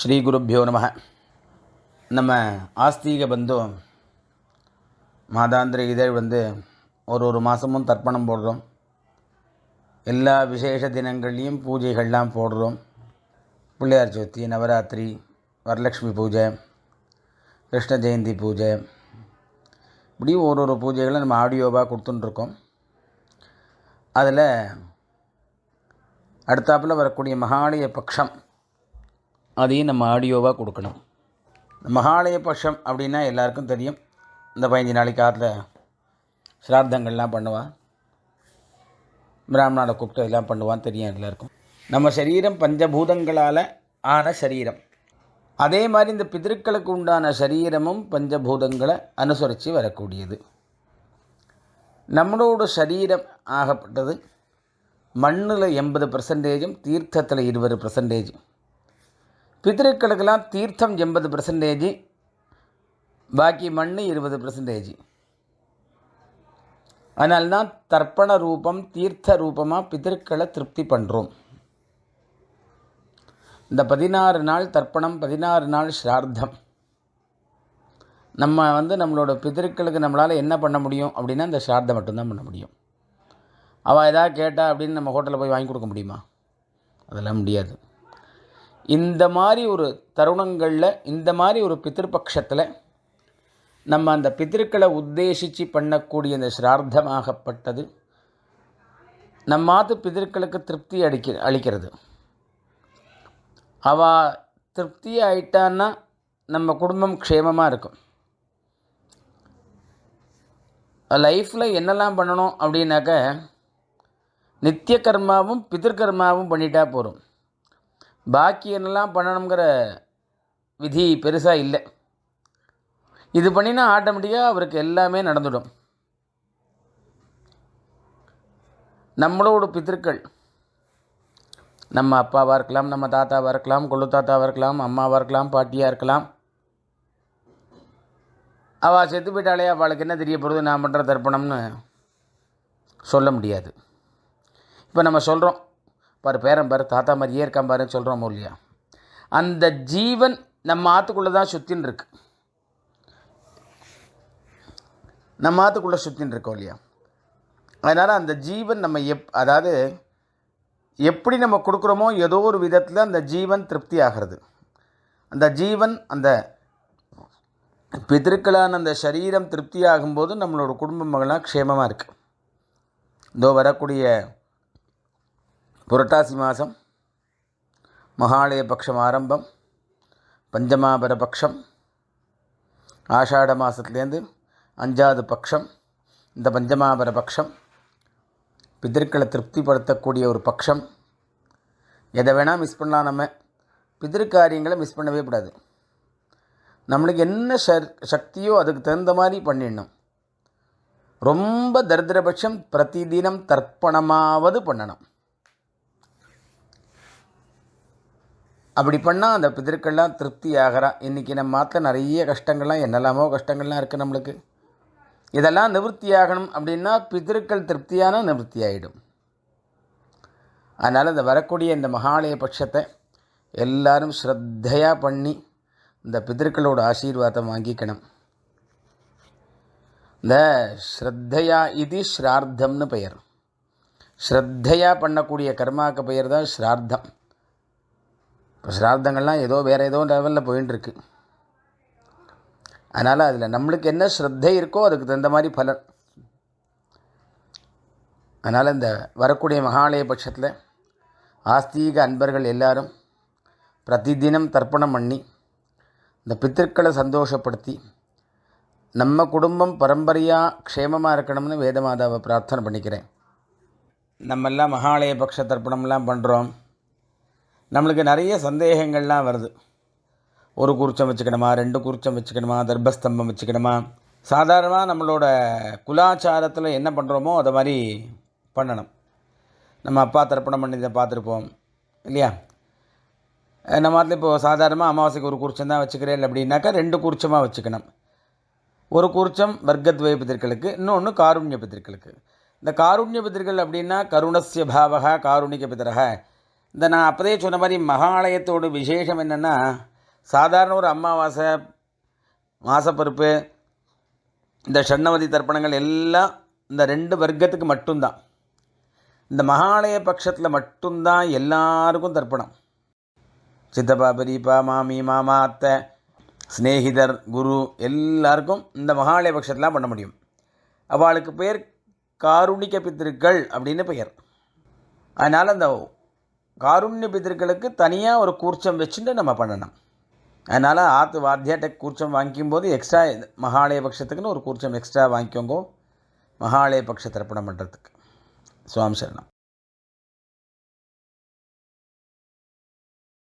ஸ்ரீ குருப்பியோ நம. நம்ம ஆஸ்தீக பந்து மாதாந்திர இதழ் வந்து ஒரு ஒரு மாதமும் தர்ப்பணம் போடுறோம். எல்லா விசேஷ தினங்கள்லேயும் பூஜைகள்லாம் போடுறோம். பிள்ளையார் சதுர்த்தி நவராத்திரி வரலக்ஷ்மி பூஜை கிருஷ்ண ஜெயந்தி பூஜை. இப்படி ஒரு ஒரு பூஜைகளை நம்ம ஆடியோவாக கொடுத்துட்டுருக்கோம். அதில் அடுத்தாப்பில் வரக்கூடிய மகாலய பக்ஷம் அதையும் நம்ம ஆடியோவாக கொடுக்கணும். மகாலய பட்சம் அப்படின்னா எல்லாருக்கும் தெரியும். இந்த பதினஞ்சு நாளைக்கு ஆற்றுல சிரார்த்தங்கள்லாம் பண்ணுவான் பிராமணாவை கூப்பிட்டு இதெல்லாம் பண்ணுவான் தெரியும் எல்லாருக்கும். நம்ம சரீரம் பஞ்சபூதங்களால் ஆன சரீரம். அதே மாதிரி இந்த பிதற்களுக்கு உண்டான சரீரமும் பஞ்சபூதங்களை அனுசரித்து வரக்கூடியது. நம்மளோட சரீரம் ஆகப்பட்டது மண்ணில் எண்பது பர்சன்டேஜும் தீர்த்தத்தில் இருபது பர்சன்டேஜும் பித்திருக்களுக்கெல்லாம் தீர்த்தம் எண்பது பர்சன்டேஜ் பாக்கி மண் இருபது பர்சன்டேஜ் அதனால்தான் தர்ப்பண ரூபம் தீர்த்த ரூபமாக பித்திருக்களை திருப்தி பண்ணுறோம் இந்த பதினாறு நாள் தர்ப்பணம் பதினாறு நாள் ஸ்ரார்த்தம். நம்ம வந்து நம்மளோட பிதற்களுக்கு நம்மளால் என்ன பண்ண முடியும் அப்படின்னா இந்த ஸ்ரார்த்தம் மட்டும்தான் பண்ண முடியும். அவள் எதாவது கேட்டா அப்படின்னு நம்ம ஹோட்டலில் போய் வாங்கி கொடுக்க முடியுமா? அதெல்லாம் முடியாது. இந்த மாதிரி ஒரு தருணங்களில் இந்த மாதிரி ஒரு பித்திருப்பக்ஷத்தில் நம்ம அந்த பித்திருக்களை உத்தேசித்து பண்ணக்கூடிய இந்த ஸ்ரார்த்தமாகப்பட்டது நம்மாத்து பித்திருக்களுக்கு திருப்தி அடிக்க அளிக்கிறது. அவ திருப்தி ஆயிட்டான்னா நம்ம குடும்பம் க்ஷேமமாக இருக்கும். லைஃப்பில் என்னெல்லாம் பண்ணணும் அப்படின்னாக்க நித்திய கர்மாவும் பிதிர்கர்மாவும் பண்ணிட்டா போகிறோம் பாக்கி என்னெல்லாம் பண்ணணுங்கிற விதி பெருசாக இல்லை. இது பண்ணினா ஆட்டோமேட்டிக்காக அவருக்கு எல்லாமே நடந்துடும். நம்மளோட பித்திருக்கள் நம்ம அப்பாவாக இருக்கலாம் நம்ம தாத்தாவாக இருக்கலாம் கொள்ளு தாத்தாவாக இருக்கலாம் அம்மாவாக இருக்கலாம் பாட்டியாக இருக்கலாம். அவள் செத்து போயிட்டாலே அவளுக்கு என்ன தெரிய போகிறது நான் பண்ணுற தர்ப்பணம்னு சொல்ல முடியாது. இப்போ நம்ம சொல்கிறோம் பாரு பேரன் பாரு தாத்தா மாதிரியே இருக்கான் பாருன்னு சொல்கிறோமோ இல்லையா? அந்த ஜீவன் நம்ம ஆற்றுக்குள்ளே தான் சுற்றின்னு இருக்கு. நம்ம ஆற்றுக்குள்ளே சுற்றின்னு இருக்கோம் இல்லையா? அதனால் அந்த ஜீவன் நம்ம எப் அதாவது எப்படி நம்ம கொடுக்குறோமோ ஏதோ ஒரு விதத்தில் அந்த ஜீவன் திருப்தி ஆகிறது. அந்த ஜீவன் அந்த பிதற்களான அந்த சரீரம் திருப்தி ஆகும்போது நம்மளோட குடும்ப க்ஷேமமாக இருக்குது இதோ வரக்கூடிய புரட்டாசி மாதம் மகாலய பட்சம் ஆரம்பம் பஞ்சமாபர பட்சம் ஆஷாட மாதத்துலேருந்து அஞ்சாவது பட்சம் இந்த பஞ்சமாபர பட்சம் பிதற்களை திருப்திப்படுத்தக்கூடிய ஒரு பட்சம் எதை வேணால் மிஸ் பண்ணலாம் நம்ம பிதிருக்காரியங்களை மிஸ் பண்ணவே கூடாது. நம்மளுக்கு என்ன சக்தியோ அதுக்கு தகுந்த மாதிரி பண்ணிடணும். ரொம்ப தரித்திரபட்சம் பிரதிதினம் தர்ப்பணமாவது பண்ணணும். அப்படி பண்ணால் அந்த பிதற்கள்லாம் திருப்தி ஆகிறா. இன்றைக்கி நம்ம மாற்ற நிறைய கஷ்டங்கள்லாம் என்னெல்லாமோ கஷ்டங்கள்லாம் இருக்குது நம்மளுக்கு. இதெல்லாம் நிவர்த்தி ஆகணும் அப்படின்னா பிதற்கள் திருப்தியான நிவர்த்தி ஆகிடும் அதனால் இந்த வரக்கூடிய இந்த மகாலய பட்சத்தை எல்லாரும் ஸ்ரத்தையாக பண்ணி இந்த பிதற்களோட ஆசீர்வாதம் வாங்கிக்கணும். இந்த ஸ்ரத்தையா இது ஸ்ரார்த்தம்னு பெயர். ஸ்ரத்தையாக பண்ணக்கூடிய கர்மாவுக்கு பெயர் தான் ஸ்ரார்த்தம். இப்போ ஸ்ரார்த்தங்கள்லாம் ஏதோ வேறு ஏதோ லெவலில் போயின்ட்டுருக்கு அதனால் அதில் நம்மளுக்கு என்ன ஸ்ரத்தை இருக்கோ அதுக்கு தகுந்த மாதிரி பலன். அதனால் இந்த வரக்கூடிய மகாலய பட்சத்தில் ஆஸ்தீக அன்பர்கள் எல்லாரும் பிரதிதினம் தர்ப்பணம் பண்ணி இந்த பித்திருக்களை சந்தோஷப்படுத்தி நம்ம குடும்பம் பரம்பரையாக க்ஷேமமாக இருக்கணும்னு வேதமாதாவை பிரார்த்தனை பண்ணிக்கிறேன். நம்மெல்லாம் மகாலய பக்ஷ தர்ப்பணம்லாம் பண்ணுறோம் நம்மளுக்கு நிறைய சந்தேகங்கள்லாம் வருது. ஒரு குறிச்சம் வச்சுக்கணுமா ரெண்டு குறிச்சம் வச்சுக்கணுமா தர்பஸ்தம்பம் வச்சுக்கணுமா? சாதாரணமாக நம்மளோட குலாச்சாரத்தில் என்ன பண்ணுறோமோ அதை மாதிரி பண்ணணும். நம்ம அப்பா தர்ப்பணம் பண்ணி பார்த்துருப்போம் இல்லையா? நம்ம மாதிரி இப்போது சாதாரணமாக அமாவாசைக்கு ஒரு குறிச்சம் தான் வச்சுக்கிறேன் அப்படின்னாக்கா ரெண்டு குறிச்சமாக வச்சுக்கணும். ஒரு குறிச்சம் வர்க்கத்வய பித்திருக்களுக்கு இன்னொன்று காருண்ய பித்திருக்களுக்கு இந்த காருண்ய பித்திருக்கள் அப்படின்னா கருணஸ்ய பாவகா காருணிக பிதரக. இந்த நான் அப்போதே சொன்ன மாதிரி மகாலயத்தோட விசேஷம் என்னென்னா சாதாரண ஒரு அமாவாசை மாசப்பருப்பு இந்த ஷண்ணவதி தர்ப்பணங்கள் எல்லாம் இந்த ரெண்டு வர்க்கத்துக்கு மட்டும்தான். இந்த மகாலய பட்சத்தில் மட்டும்தான் எல்லாருக்கும் தர்ப்பணம். சித்தப்பா பெரியப்பா மாமி மாமா அத்தை சிநேகிதர் குரு எல்லாருக்கும் இந்த மகாலய பட்சத்தெலாம் பண்ண முடியும். அவளுக்கு பெயர் காருணிக்க பித்திருக்கள் அப்படின்னு பெயர். அதனால் அந்த காருண்ய பிதர்களுக்கு தனியாக ஒரு கூர்ச்சம் வச்சுட்டு நம்ம பண்ணணும். அதனால் ஆற்று வாத்தியாட்ட கூர்ச்சம் வாங்கிக்கும்போது எக்ஸ்ட்ரா மகாலய பட்சத்துக்குன்னு ஒரு கூர்ச்சம் எக்ஸ்ட்ரா வாங்கிக்கோங்கோ. மகாலய பட்ச தர்ப்பணம் பண்ணுறதுக்கு சுவாமி சரணம்.